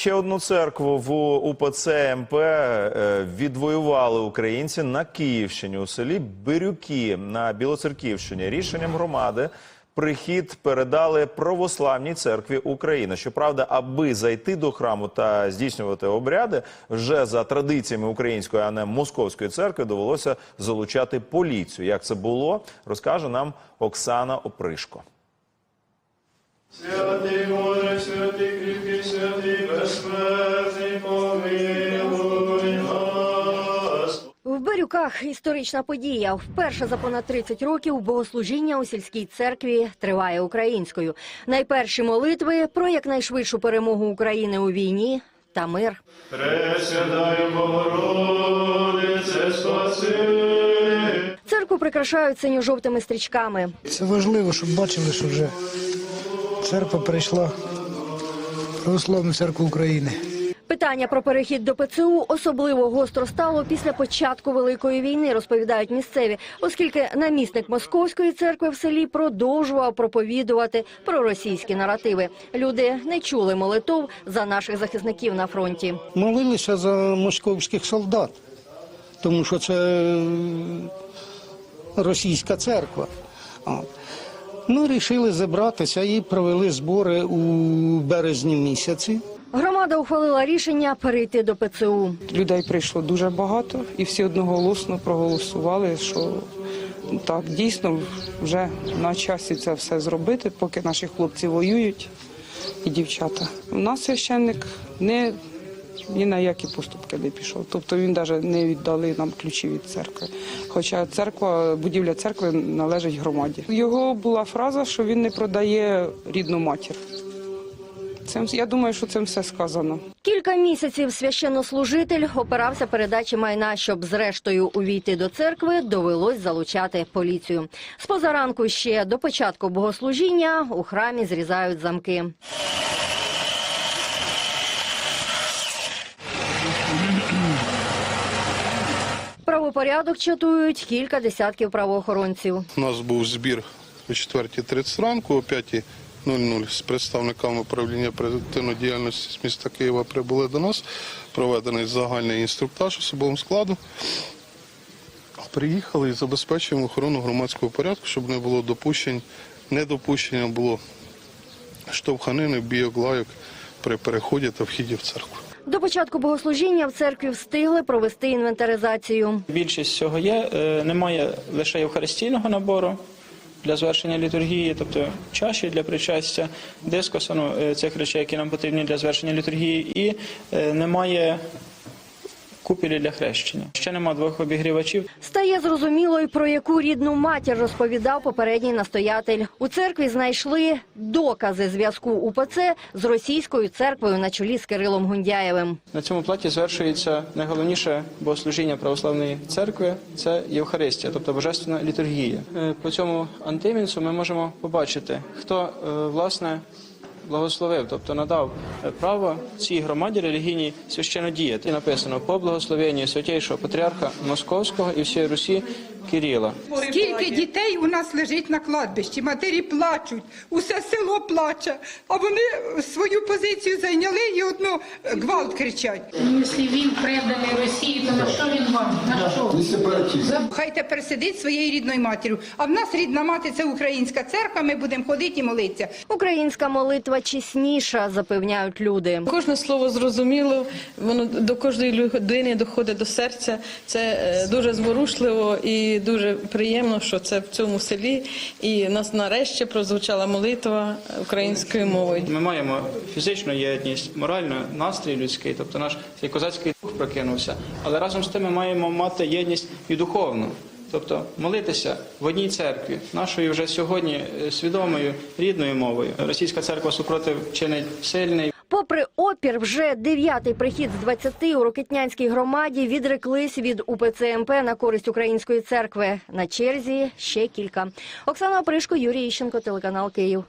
Ще одну церкву в УПЦ МП е, відвоювали українці на Київщині у селі Бирюки на Білоцерківщині. Рішенням громади прихід передали православній церкві України. Щоправда, аби зайти до храму та здійснювати обряди, вже за традиціями української, а не московської церкви, довелося залучати поліцію. Як це було, розкаже нам Оксана Опришко. В Бирюках історична подія. Вперше за понад 30 років богослужіння у сільській церкві триває українською. Найперші молитви про якнайшвидшу перемогу України у війні та мир. Пресвятая Богородице, спаси. Церкву прикрашають синьо-жовтими стрічками. Це важливо, щоб бачили, що вже церква перейшла в православну церкву України. Питання про перехід до ПЦУ особливо гостро стало після початку великої війни, розповідають місцеві, оскільки намісник московської церкви в селі продовжував проповідувати про російські наративи. Люди не чули молитов за наших захисників на фронті. молилися за московських солдат, тому що це е, російська церква. Ну, рішили зібратися і провели збори у березні місяці. Громада ухвалила рішення перейти до ПЦУ. Людей прийшло дуже багато, і всі одноголосно проголосували, що так дійсно вже на часі це все зробити, поки наші хлопці воюють і дівчата. У нас священник не ні на які поступки не пішов. Тобто він навіть не віддали нам ключі від церкви. Хоча церква, будівля церкви належить громаді. Його була фраза, що він не продає рідну матір. Цим я думаю, що цим все сказано. Кілька місяців священнослужитель опирався передачі майна, щоб зрештою увійти до церкви, довелось залучати поліцію. З позаранку ще до початку богослужіння у храмі зрізають замки. Правопорядок чатують кілька десятків правоохоронців. У нас був збір о 4.30 ранку, о 5.00 з представниками управління превентивної діяльності з міста Києва прибули до нас. Проведений загальний інструктаж особовим складу. Приїхали і забезпечуємо охорону громадського порядку, щоб не було допущень, недопущення було штовханини, бійок, лайок при переході та вхіді в церкву. До початку богослужіння в церкві встигли провести інвентаризацію. Більшість всього є. Е, Немає лише євхаристійного набору для звершення літургії, тобто чаші для причастя, дискоса, ну, е, цих речей, які нам потрібні для звершення літургії, і е, немає купілі для хрещення. Ще нема двох обігрівачів. Стає зрозуміло, й про яку рідну матір розповідав попередній настоятель. У церкві знайшли докази зв'язку УПЦ з російською церквою на чолі з Кирилом Гундяєвим. На цьому платі звершується найголовніше богослужіння православної церкви це Євхаристія, тобто божественна літургія. Е, По цьому антимінцу ми можемо побачити, хто е, власне благословив, тобто надав право цій громаді релігійній священно діяти. І написано по благословенні святейшого патріарха Московського і всієї Русі Кирила. Скільки дітей у нас лежить на кладбищі, матері плачуть, усе село плаче, а вони свою позицію зайняли і одно е, гвалт кричать. Якщо він преданий Росії, то на що він вам? На що? Хай тепер сидить своєю рідною матір'ю. А в нас рідна мати це українська церква. Ми будемо ходити і молитися. Українська молитва чесніша, запевняють люди. Кожне слово зрозуміло, воно до кожної людини доходить до серця. Це е, дуже зворушливо і дуже приємно, що це в цьому селі. І нас нарешті прозвучала молитва українською мовою. Ми маємо фізичну єдність, моральну настрій людський, тобто наш цей козацький дух прокинувся. Але разом з тим ми маємо мати єдність і духовну. Тобто молитися в одній церкві, нашою вже сьогодні е, свідомою рідною мовою. Російська церква супротив чинить сильний. Попри опір, вже дев'ятий прихід з 20 у Рокетнянській громаді відреклись від УПЦ МП на користь української церкви. На черзі ще кілька. Оксана Опришко, Юрій Іщенко, телеканал Київ.